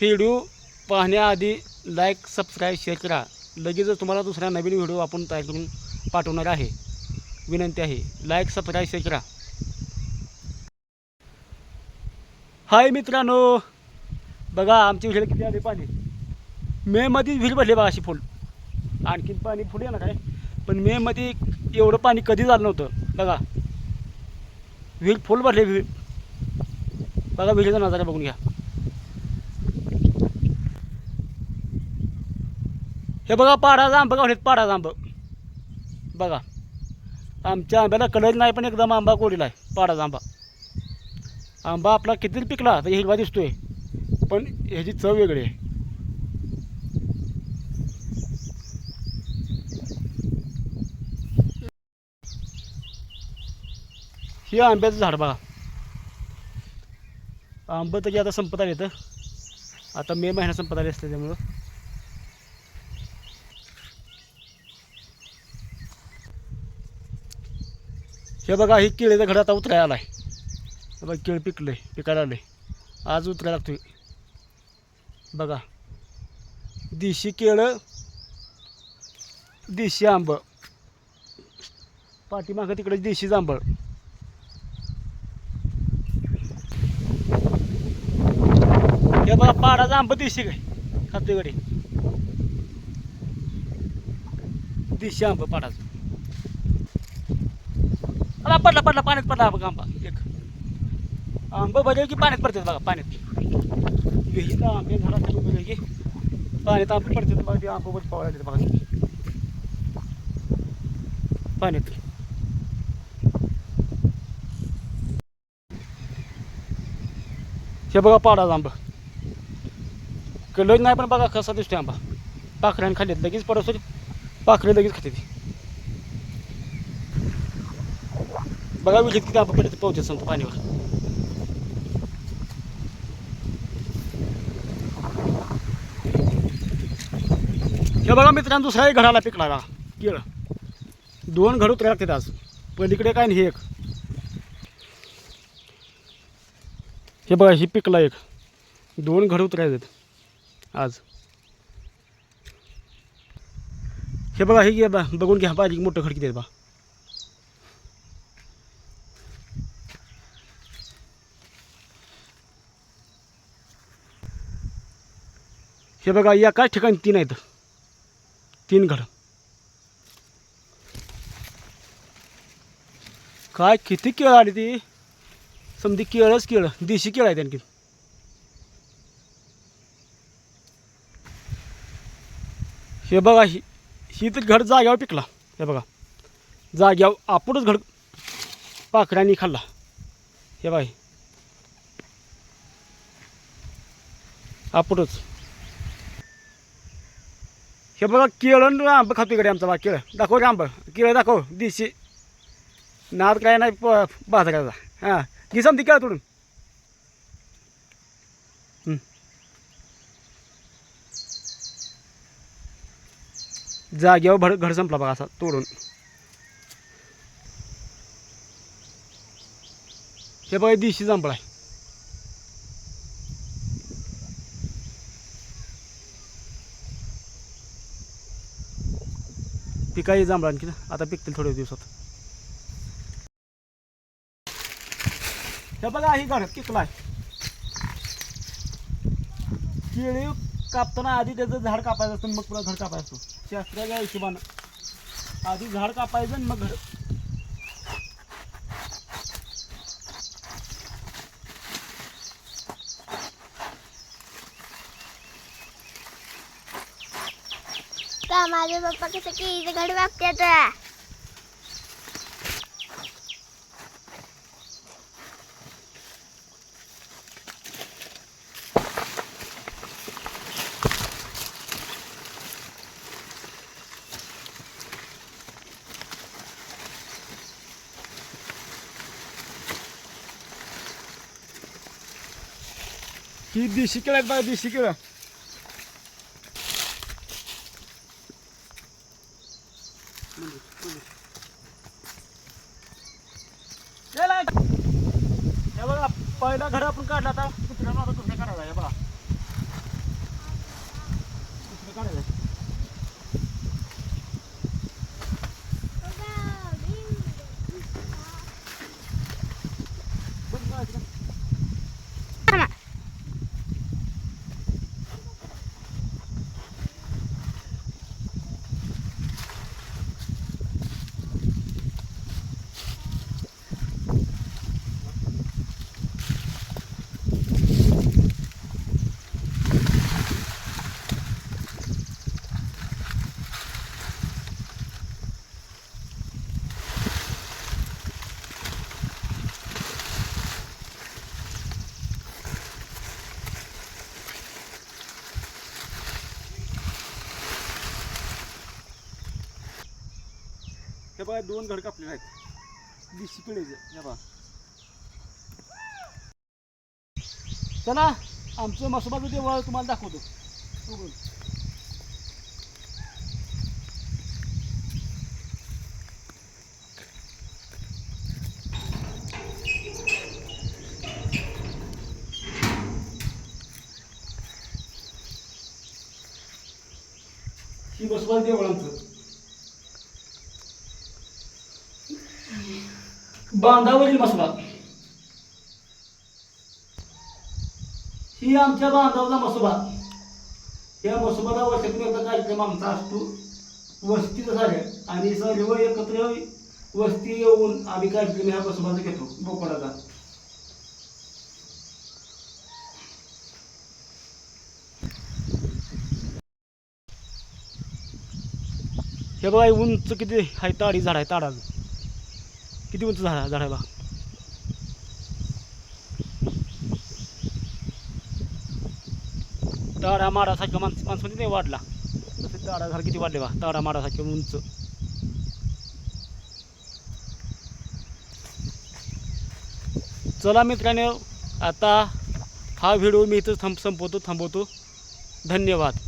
Video पाहण्याआधी like subscribe share करा. लगेचच तुम्हाला दुसरा नवीन व्हिडिओ आपण तयार करून पाठवणार आहे. विनंती आहे लाईक सबस्क्राईब शेअर करा. हाय मित्रांनो बघा आमची विहीर किती आली पाणी. मेमध्ये विहीर भरली बघा अशी फुल आणखीन पाणी फुल ना काय पण मेमध्ये एवढं पाणी कधी झालं नव्हतं बघा. विहीर फुल भरली विहीर. बघा विहिरीचा नजारा बघून घ्या. हे बघा पाडाचा आंबा गावलेत पाडाचा आंब बघा आमच्या आंब्याला कलर नाही पण एकदम आंबा कोरीला आहे पाडाचा आंबा आंबा आपला किती पिकला तर हिरवा दिसतोय पण ह्याची चव वेगळी आहे. हे आंब्याचं झाड बघा. आंबं तरी आता संपत आले तर. आता मे महिना संपत आले असते त्यामुळं हे बघा ही केळीचं घड आता उतरायला आलाय. आहे बघा केळ आहे पिकायला आलंय. आज उतरायला लागतोय. बघा. देशी केळं देशी आंब. पाठीमागं तिकडे देशी जांभळ. हे बघा पाडाचं आंब देशी काय? खातोय गडी देशी आंब पाडाचं. हा पडला पडला पाण्यात पडला बघा आंबा. एक. आंब बदल की पाण्यात पडतात बघा पाण्यात. विहिरीत आंबे झाडा खाली की पाण्यात आंबे पडतात बघा ते आंबा वर पावायला बघा. पाण्यात. हे बघा पाडाचा आंबा. कलर नाही पण बघा कसा दिसतोय आंबा. पाखऱ्याने खाल्लेत लगेच पडत होते. पाखरे लगेच खाते ती. बघा विजेत किती आंबा पडते पावते पाणीवर. हे बघा मित्रांनो दुसरा एक घडाला पिकला का केळ. दोन घड उतरायला लागतात आज. पलीकडे काय नाही हे एक. हे बघा ही पिकला एक. दोन घड उतरायचे आज. हे बघा हे बा बघून घ्या बारीक मोठं खडकी देत बा. हे बघा एकाच ठिकाणी तीन आहेत. तीन घडं. काय किती केळ आली ती? समधी केळच केळ. देशी केळ आहेत आणखी हे बघा ही ही तर घड जाग्यावर पिकला. हे बघा. जाग्यावर आपणच घड पाखऱ्यांनी खाल्ला. हे बघा हे. आपणच. हे बघा केळं आंब खातो इकडे आमचा बा केळं. दाखव रे आंब. केळं दाखव देशी. नाद काय नाही प बाजाराचा. हां. घे समती केळं तोडून. जागेवर जाग्यावर भड घड संपला बघा असा तोडून. हे बघा देशी जांभळ आहे पिकाही जांभळा आणखी ना. आता पिकतील थोड्या दिवसात. हे बघा ही घड पिकलाय केळी कापताना आधी त्याचं झाड कापायचं असतं मग पुन्हा घर कापायचं शास्त्राच्या हिशोबानं. आधी झाड कापायचं आणि मग घर का माझे पप्पा कसं केळीचं घड वागत्यात ही देशी केळं आहेत बघा देशी केळं हे बघा पहिला घर आपण काढला आता. दुसऱ्या मागं दुसऱ्या करायला बघा. बघा दोन घर कापलेले आहेत. दिशी पिढीचे बघा. चला आमचं मसोबाचं वळ तुम्हाला दाखवतो. उघडून. ही मसोबा देवळ आमचं बांधावरील मसबा ही आमच्या बांधावरचा मसोबा. या मसोबाला वर्षातून एकदा कार्यक्रम आमचा असतो. वस्तीचं झाल्या आणि सर्व एकत्र वस्ती येऊन आम्ही कार्यक्रम ह्या मसोबाचा घेतो. बोकडाचा. हे बघा उंच किती आहे? ताडी झाड आहे ताडाचं. किती उंच झाडा झाडाला ताडा माडासारखं माणसं माणसं नाही वाढला. तसे ताडा झाड किती वाढले बा? ताडा माडासारखं उंच. चला मित्रांनो आता हा व्हिडिओ मी इथं थांब संपवतो थांबवतो. धन्यवाद.